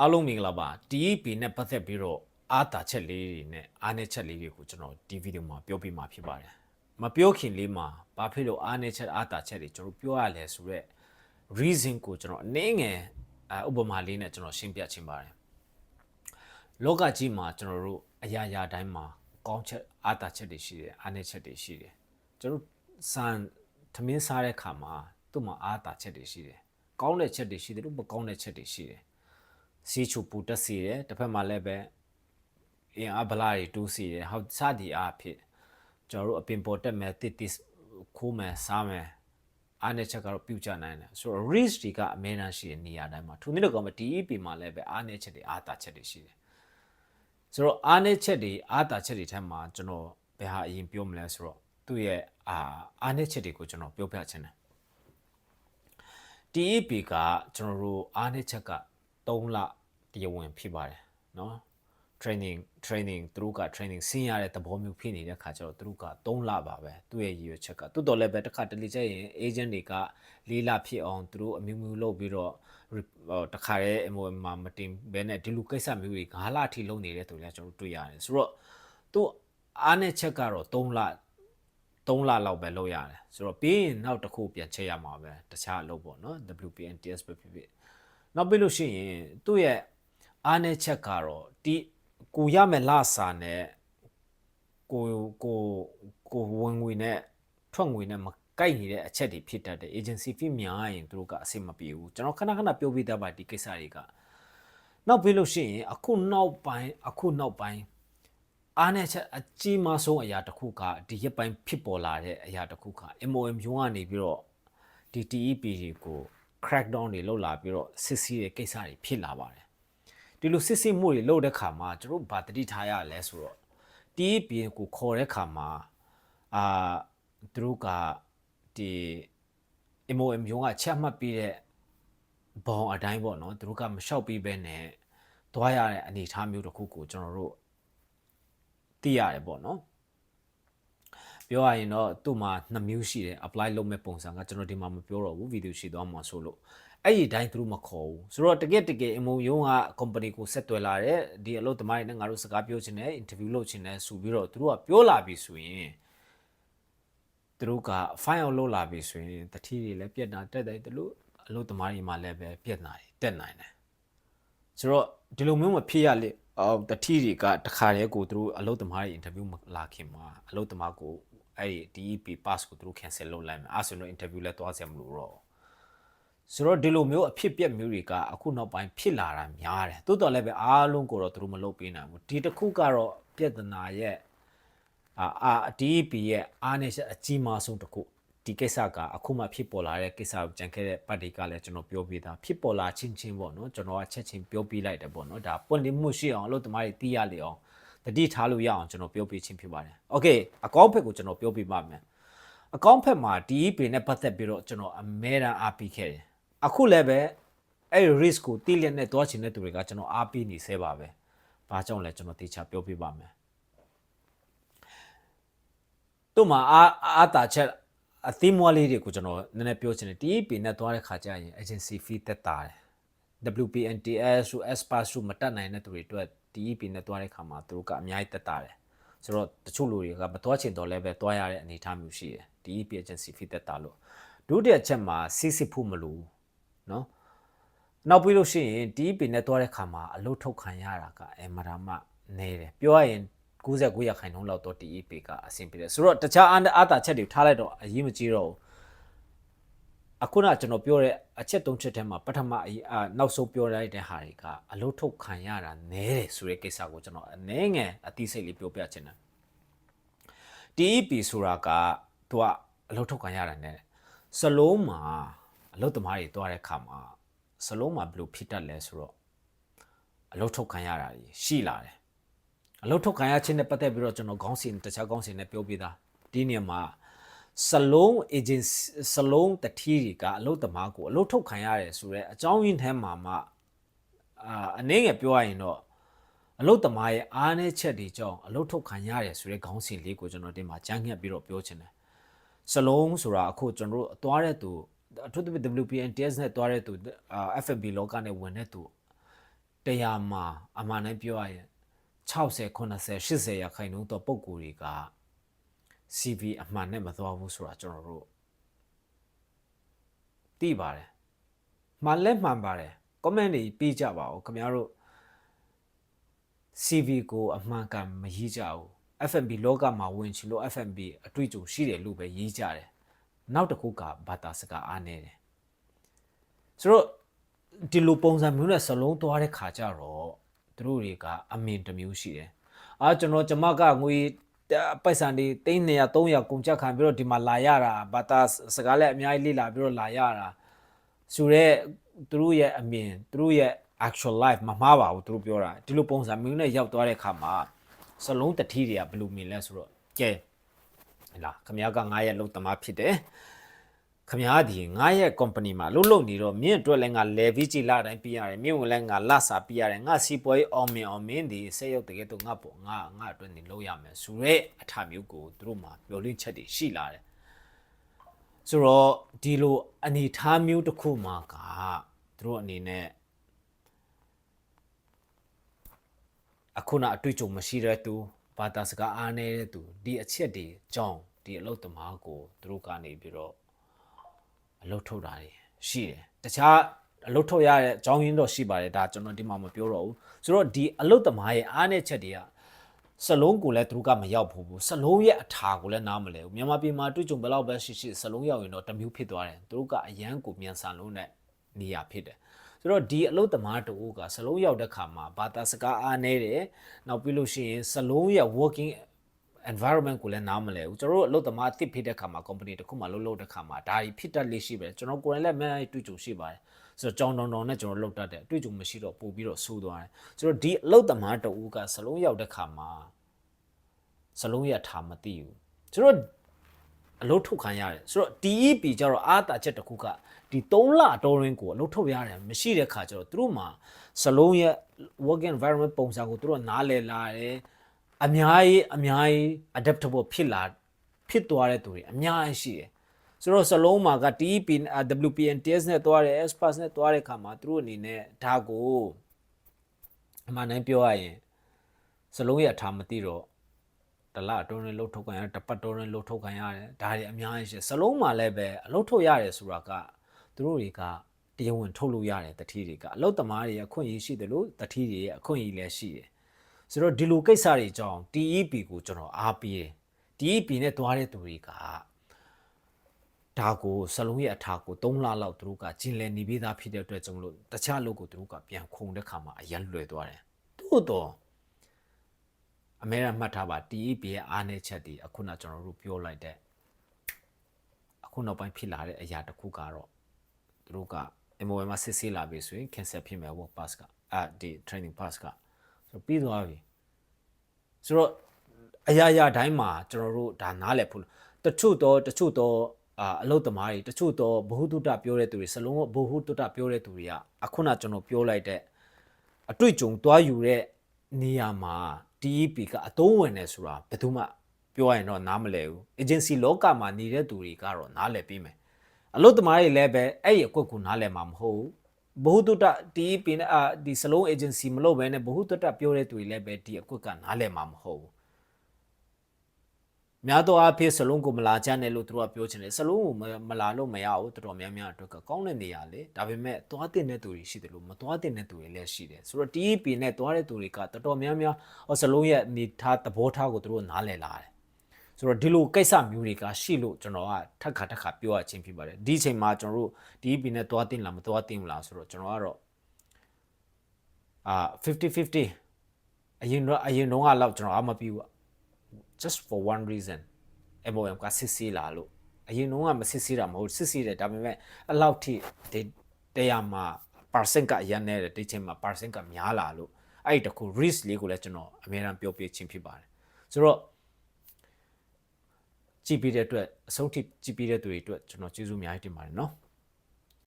အားလုံးမင်္ဂလာပါ TEP နဲ့ပတ်သက်ပြီးတော့အားတာချက်လေးတွေနဲ့အားနည်းချက်လေးတွေကိုကျွန်တော်ဒီဗီဒီယိုမှာပြောပြမှာဖြစ်ပါတယ်မပြောခင်လေးမှာဘာဖြစ်လို့အားနည်းချက်အားတာချက်တွေကျွန်တော်ပြောရလဲဆိုတော့ reason ကိုကျွန်တော်အနည်းငယ်အဥပမာလေးနဲ့ကျွန်တော်ရှင်းပြချင်ပါတယ်လောကကြီးမှာကျွန်တော်တို့အရာရာတိုင်းမှာကောင်းချက်အားတာချက်တွေရှိတယ်အားနည်းချက်တွေရှိတယ်ကျွန်တော်စံသမင်းစားတဲ့ခါမှာသူ့မှာအားတာချက်တွေရှိတယ်ကောင်းတဲ့ချက်တွေရှိတယ်လို့မကောင်းတဲ့ချက်တွေရှိတယ် စီချူပူတက်စီတယ်တစ်ဖက်မှာလည်းပဲအင်အားဗလာတွေတူးစီတယ်ဟောစသည်အားဖြစ်ကျွန်တော်တို့အပင်ပေါ်တက်မယ်တစ်တစ်ခိုးမယ်စားမယ်အားနဲ့ချက်ကတော့ပြုတ်ကြနိုင်တယ်ဆိုတော့ risk တွေကအများအားရှိတဲ့နေရာတိုင်းမှာသူနည်းတော့ကမှ DEP မှာလည်းပဲအားနဲ့ချက်တွေအားတာချက်တွေရှိတယ်ဆိုတော့အားနဲ့ချက်တွေအားတာချက်တွေထက်မှာကျွန်တော်ဘယ်ဟာအရင်ပြောမလဲဆိုတော့သူ့ရဲ့အာအားနဲ့ချက်တွေကိုကျွန်တော်ပြောပြချင်တယ် TEP ကကျွန်တော်တို့အားနည်းချက်က 3လတရားဝင်ဖြစ်ပါတယ်နော် training training သူတို့က training ဆင်းရတဲ့သဘောမျိုးဖြစ်နေတဲ့ခါကျတော့သူတို့က3လပါပဲသူ့ရဲ့ရည်ရွယ်ချက်ကတိုးတော်လည်းပဲတစ်ခါတလီကျရင် agent တွေက၄လဖြစ်အောင်သူတို့အမျိုးမျိုးလုပ်ပြီးတော့တစ်ခါရဲဟိုမှာမတင်ဘဲနဲ့ဒီလိုကိစ္စမျိုးတွေ၅လထိလုပ်နေတဲ့သူတွေကကျွန်တော်တွေ့ရတယ်ဆိုတော့သူအားနဲ့ချက်ကတော့3လ3လလောက်ပဲလုပ်ရတယ်ဆိုတော့ပြီးရင်နောက်တစ်ခုပြန်ချက်ရမှာပဲတခြားအလုပ်ပေါ့နော် WPN TS ပဲဖြစ်ဖြစ် နောက်ပြီးလို့ရှိရင်သူ့ရဲ့အားနဲ့ချက်ကတော့ဒီကိုရမယ်လစာနဲ့ကိုကိုကိုဝင်ငွေနဲ့ထွက်ငွေနဲ့မကိုက်နေတဲ့အချက်တွေဖြစ်တတ်တယ် agency fee များရင်သူတို့ကအဆင်မပြေဘူးကျွန်တော်ခဏခဏပြောပြတတ်ပါဒီကိစ္စတွေကနောက်ပြီးလို့ရှိရင်အခုနောက်ပိုင်းအခုနောက်ပိုင်းအားနဲ့ချက်အကြီးမားဆုံးအရာတစ်ခုကဒီရက်ပိုင်းဖြစ်ပေါ်လာတဲ့အရာတစ်ခုက MOM ရုံးကနေပြီးတော့ဒီ TEP တွေကို crackdown တွေလုပ်လာပြီးတော့စစ်စီးတဲ့ကိစ္စတွေဖြစ်လာပါတယ်ဒီလိုစစ်စစ်မှုတွေလုပ်တဲ့ခါမှာကျွန်တော်ဗာတတိထားရလဲဆိုတော့ TEP ကိုခေါ်တဲ့ခါမှာအာသူတို့ကဒီ MOM ရုံးကချက်မှတ်ပြီးတဲ့ဘောင်အတိုင်းပေါ့နော်သူတို့ကမလျှောက်ပြီးပဲနဲ့သွားရတဲ့အနေအထားမျိုးတစ်ခုကိုကျွန်တော်တို့သိရတယ်ပေါ့နော် ပြောရရင်တော့သူ့မှာ2မျိုးရှိတယ် apply လုပ်မဲ့ပုံစံကကျွန်တော်ဒီမှာမပြောတော့ဘူးဗီဒီယိုရှိသွားမှာဆိုလို့အဲ့ဒီတိုင်းသူတို့မခေါ်ဘူးဆိုတော့တကယ်တကယ်အမုံယုံက company ကိုဆက်သွယ်လာတဲ့ဒီအလုပ်သမားတွေနဲ့ငါတို့စကားပြောချင်တယ် interview လုပ်ချင်တယ်ဆိုပြီးတော့သူတို့ကပြောလာပြီဆိုရင်သူတို့က file out လုပ်လာပြီဆိုရင်တတိတွေလည်းပြက်တာတက်တယ်သူတို့အလုပ်သမားတွေမှာလည်းပဲပြက်နာတယ်တက်နိုင်တယ်ဆိုတော့ဒီလိုမျိုးမဖြစ်ရလေအော်တတိတွေကတခါတည်းကိုသူတို့အလုပ်သမားတွေ interview မလာခင်မှာအလုပ်သမားကို အဲ့ဒီ DEP pass ကိုသူတို့ cancel လုပ်လိုက်မယ်အဲဆိုတော့ interview လည်းသွားစရာမလိုတော့ဆိုတော့ဒီလိုမျိုးအဖြစ်ပြက်မျိုးတွေကအခုနောက်ပိုင်းဖြစ်လာတာများတယ်တိုးတော်လည်းပဲအားလုံးကိုတော့သူတို့မလုပ်ပေးနိုင်ဘူးဒီတစ်ခုကတော့ပြဿနာရဲ့အာအာ DEP ရဲ့အားနေချက်အကြီးမားဆုံးတစ်ခုဒီကိစ္စကအခုမှဖြစ်ပေါ်လာတဲ့ကိစ္စကိုကြံခဲ့တဲ့ပတ်တွေကလည်းကျွန်တော်ပြောပြတာဖြစ်ပေါ်လာချင်းချင်းပေါ့နော်ကျွန်တော်ကချက်ချင်းပြောပြလိုက်တယ်ပေါ့နော်ဒါပွင့်လင်းမှုရှိအောင်အလုပ်သမားတွေသိရလေအောင် တတိထားလို့ရအောင်ကျွန်တော်ပြောပြချင်းဖြစ်ပါတယ်။ Okay အကောင့်ဖက်ကိုကျွန်တော်ပြောပြပါမယ်။အကောင့်ဖက်မှာဒီပင်နဲ့ပတ်သက်ပြီးတော့ကျွန်တော်အမဲတမ်းအားပေးခဲ့တယ်။အခုလည်းပဲအဲ့ risk ကိုတိလျက်နဲ့သွားချင်တဲ့သူတွေကကျွန်တော်အားပေးနေဆဲပါပဲ။ဘာကြောင့်လဲကျွန်တော်တေချာပြောပြပါမယ်။တို့မှာအာအာတာချက်အသင်းမွားလေးတွေကိုကျွန်တော်နည်းနည်းပြောချင်တယ်။ဒီပင်နဲ့သွားတဲ့ခါကျရင် agency fee တက်တာတယ်။ WPNTS တို့ SPS တို့မတက်နိုင်တဲ့သူတွေအတွက် TEP နဲ့တွားတဲ့ခါမှာသူတို့ကအများကြီးတက်တာတယ်ဆိုတော့တချို့လူတွေကမတွားချင်တော့လည်းပဲတွားရတဲ့အနေအထားမျိုးရှိတယ် TEP agency fee တက်တာလို့ဒုတိယချက်မှာစစ်စစ်ဖို့မလို့เนาะနောက်ပြီးလို့ရှိရင် TEP နဲ့တွားတဲ့ခါမှာအလုတ်ထုတ်ခံရတာကအမရာမနေတယ်ပြောရရင်99ရာခိုင်နှုန်းလောက်တော့ TEP ကအဆင်ပြေတယ်ဆိုတော့တခြားအားတာချက်တွေထားလိုက်တော့အရေးမကြီးတော့ဘူး အခုနကျွန်တော်ပြောတဲ့အချက်သုံးချက်ထဲမှာပထမအနောက်ဆုံးပြောလိုက်တဲ့ဟာတွေကအလုတ်ထုတ်ခံရတာနဲတယ်ဆိုတဲ့ကိစ္စကိုကျွန်တော်အနည်းငယ်အသိစိတ်လေးပြောပြချင်တယ် TEP ဆိုတာကသူကအလုတ်ထုတ်ခံရတာနဲစလုံးမှာအလုတ်သမားတွေတွားတဲ့ခါမှာစလုံးမှာဘယ်လိုဖြစ်တတ်လဲဆိုတော့အလုတ်ထုတ်ခံရတာရှိလာတယ်အလုတ်ထုတ်ခံရခြင်းနဲ့ပတ်သက်ပြီးတော့ကျွန်တော်ခေါင်းစဉ်တခြားခေါင်းစဉ်နဲ့ပြောပြတာဒီနေရာမှာ စလုံး agency စလုံးတတိတွေကအလုတ်သမားကိုအလုတ်ထုတ်ခံရတယ်ဆိုတော့အကြောင်းရင်းထဲမှာမှအာအနေငယ်ပြောရရင်တော့အလုတ်သမားရဲ့အားနည်းချက်တွေကြောင့်အလုတ်ထုတ်ခံရတယ်ဆိုတဲ့ခေါင်းစဉ်လေးကိုကျွန်တော်တင်မှာကြမ်းငှက်ပြီးတော့ပြောချင်တယ်စလုံးဆိုတာအခုကျွန်တော်တို့အသွားတဲ့သူအထူးသဖြင့် WPNTS နဲ့သွားတဲ့သူ FFB လောကနဲ့ဝင်တဲ့သူတရားမှာအမှန်တမ်းပြောရရင်60 90 80ရာခိုင်နှုန်းသောပုံကိုယ်တွေက CV အမှန်နဲ့မသွားဘူးဆိုတာကျွန်တော်တို့သိပါတယ်မှန်လဲမှန်ပါတယ် comment တွေပေးကြပါဦးခင်ဗျားတို့ CV ကိုအမှန်ကန်မရေးကြဘူး FMB လောကမှာဝင်ချလို့ FMB အတွေ့အကြုံရှိတယ်လို့ပဲရေးကြတယ်နောက်တစ်ခုကဘာသာစကားအားနေတယ်ဆိုတော့ဒီလိုပုံစံမျိုးနဲ့စလုံးသွားတဲ့ခါကျတော့သူတို့တွေကအမြင်တစ်မျိုးရှိတယ်အာကျွန်တော်ကျမကငွေ ပိုက်ဆံတွေ300 300ကုန်ကြခံပြီးတော့ဒီမှာလာရတာဘာသာစကားလည်းအများကြီးလေ့လာပြီးတော့လာရတာဆိုတော့သူတို့ရဲ့အမြင်သူတို့ရဲ့ actual life မမှားပါဘူးသူတို့ပြောတာဒီလိုပုံစံမျိုးနဲ့ရောက်သွားတဲ့ခါမှာစလုံးတတိတွေကဘယ်လိုမြင်လဲဆိုတော့ကဲဟလာခမရက9ရက်လုံးတမဖြစ်တယ် ခမရဒီ9ရက် company မှာလှုပ်လှုပ်နေတော့မြင့်အတွက်လည်းငါ level ကြီးလာတိုင်းပြရတယ်မြင့်ဝင်လည်းငါလစာပြရတယ်ငါစီပွဲအောင်မြင်အောင်မင်းဒီဆက်ရုပ်တကယ်တော့ငါပေါ့ငါငါအတွက်နေလုပ်ရမယ်ဆိုရဲအထာမျိုးကိုသူတို့မှာမျောလင့်ချက်တွေရှိလာတယ်ဆိုတော့ဒီလိုအနေထားမျိုးတစ်ခုမှာကသူတို့အနေနဲ့အခုနအတွေ့အကြုံမရှိတဲ့သူဘာသာစကားအားနည်းတဲ့သူဒီအချက်တွေကြောင်းဒီအလုပ်သမားကိုသူတို့ကနေပြီးတော့ အလုပ်ထုတ်တာတွေရှိတယ်တခြားအလုပ်ထုတ်ရတဲ့အကြောင်းရင်းတော့ရှိပါတယ်ဒါကျွန်တော်ဒီမှာမပြောတော့ဘူးဆိုတော့ဒီအလုပ်သမားရဲ့အားနည်းချက်တွေကစလုံးကိုလည်းသူတို့ကမရောက်ဘူးဘူးစလုံးရဲ့အထာကိုလည်းနားမလဲဘူးမြန်မာပြည်မှာတွေ့ကြုံဘယ်လောက်ပဲရှိရှိစလုံးရောက်ရင်တော့တမျိုးဖြစ်သွားတယ်သူတို့ကအရန်ကိုမြန်ဆန်လုံးတဲ့နေရာဖြစ်တယ်ဆိုတော့ဒီအလုတ်သမားတူကစလုံးရောက်တဲ့ခါမှာဘာသာစကားအားနေတယ်နောက်ပြီးလို့ရှိရင်စလုံးရဲ့ working environment ကိုလည်းနားမလဲဘူးကျွန်တော်တို့အလုပ်သမားအသစ်ဖြစ်တဲ့ခါမှာ company တစ်ခုမှလှုပ်လှုပ်တဲ့ခါမှာဒါကြီးဖြစ်တတ်လေးရှိပဲကျွန်တော်ကိုယ်တိုင်လည်းအများကြီးတွေ့ကြုံရှိပါတယ်ဆိုတော့ကြောင်တောင်တောင်နဲ့ကျွန်တော်လှုပ်တတ်တယ်တွေ့ကြုံမရှိတော့ပို့ပြီးတော့ဆိုးသွားတယ်ဆိုတော့ဒီအလုပ်သမားတူကစလုံးရောက်တဲ့ခါမှာစလုံးရထားမသိဘူးဆိုတော့အလုပ်ထုတ်ခံရတယ်ဆိုတော့ DEP ကျတော့အားတာချက်တစ်ခုကဒီ3လတော်ရင်းကိုအလုပ်ထုတ်ရတယ်မရှိတဲ့ခါကျတော့သူတို့မှာစလုံးရဲ့ working environment ပုံစံကိုသူတို့နားလည်လာတယ် အများကြီးအများကြီး adaptable ဖြစ်လာဖြစ်သွားတဲ့သူတွေအများကြီးရှိတယ်ဆိုတော့စလုံးမှာက TEP WPNTS နဲ့တွားတယ် SPAS နဲ့တွားတဲ့ခါမှာသူတို့အနေနဲ့ဒါကိုအမှန်တမ်းပြောရရင်စလုံးရထားမသိတော့တလအတွင်းနဲ့လှုပ်ထုတ်ခံရတယ်တပတ်တွင်းနဲ့လှုပ်ထုတ်ခံရတယ်ဒါတွေအများကြီးရှိစလုံးမှာလည်းပဲအလှုပ်ထုတ်ရတယ်ဆိုတာကသူတို့တွေကတရားဝင်ထုတ်လို့ရတယ်တတိတွေကအလုတ်သမားတွေအခွင့်အရေးရှိတယ်လို့တတိတွေရဲ့အခွင့်အရေးလည်းရှိတယ် ဆိုတော့ဒီလိုကိစ္စတွေကြောင့် TEP ကိုကျွန်တော်အားပေးတယ် TEP နဲ့တွားတဲ့သူတွေကဒါကိုစလုံးရဲ့အထာကို3လလောက်သူတို့ကကျင်လည်နေပြီးသားဖြစ်တဲ့အတွက်ကြောင့်မလို့တခြားလုပ်ကိုသူတို့ကပြန်ခုံတဲ့ခါမှာအရန်လွယ်သွားတယ်သို့တော့အမေရမှတ်ထားပါ TEP ရဲ့အားနည်းချက်တွေအခုနကျွန်တော်တို့ပြောလိုက်တဲ့အခုနောက်ပိုင်းဖြစ်လာတဲ့အရာတစ်ခုကတော့သူတို့က MOM မှာစစ်ဆေးလာပြီဆိုရင် cancel ဖြစ်မယ် work pass ကအာဒီ training pass က ဆိုပြီးသွားပြီဆိုတော့အရာရာတိုင်းမှာကျွန်တော်တို့ဒါနားလည်ဖို့တချို့တော့တချို့တော့အာအလုတ်သမားတွေတချို့တော့ဘ ഹു တုတပြောတဲ့သူတွေစလုံးဘ ഹു တုတပြောတဲ့သူတွေကအခုနကျွန်တော်ပြောလိုက်တဲ့အတွေ့အကြုံတွားယူတဲ့နေရာမှာ DEP ကအသုံးဝင်နေဆိုတာဘယ်သူမှပြောရရင်တော့နားမလည်ဘူး agency လောကမှာနေတဲ့သူတွေကတော့နားလည်ပြီးမယ်အလုတ်သမားတွေလည်းပဲအဲ့ဒီအကွက်ကိုနားလည်မှာမဟုတ်ဘူး ဘ ഹു တုတ DEP နဲ့အာဒီစလုံး agency မလုပ်ဘဲနဲ့ဘ ഹു တုတပြောတဲ့သူတွေလည်းပဲဒီအကွက်ကနားလည်မှာမဟုတ်ဘူးများသောအားဖြင့်စလုံးကိုမလာချမ်းတယ်လို့သူတို့ကပြောချင်တယ်စလုံးကိုမလာလို့မရဘူးတော်တော်များများအတွက်ကကောင်းတဲ့နေရာလေဒါပေမဲ့သွားတင်တဲ့သူတွေရှိတယ်လို့မသွားတင်တဲ့သူတွေလည်းရှိတယ်ဆိုတော့ TEP နဲ့သွားတဲ့သူတွေကတော်တော်များများစလုံးရဲ့အနေထားသဘောထားကိုသူတို့နားလည်လာတယ် ဆိုတော့ဒီလိုကိစ္စမျိုးတွေကရှိလို့ကျွန်တော်ကထက်ခါထက်ခါပြောရချင်းဖြစ်ပါတယ်ဒီအချိန်မှာကျွန်တော်တို့ DEP နဲ့သွားတင်လားမသွားတင်ဘူးလားဆိုတော့ကျွန်တော်ကတော့အာ50 50အရင်တော့အရင်တော့ကတော့ကျွန်တော်အမပြီးဘူး just for one reason MOM ကစစ်ဆေးလာလို့အရင်တော့ကမစစ်ဆေးတာမဟုတ်စစ်ဆေးတယ်ဒါပေမဲ့အလောက်ထိတရားမှာ percent ကရန်နေတယ်ဒီချိန်မှာ percent ကများလာလို့အဲ့ဒီတခု risk လေးကိုလည်းကျွန်တော်အများအားပြောပြချင်းဖြစ်ပါတယ်ဆိုတော့ ကြည်ပြီးတဲ့အတွက်အဆုံးထိကြည်ပြီးတဲ့သူတွေအတွက်ကျွန်တော်ကျေးဇူးအများကြီးတင်ပါတယ်နော်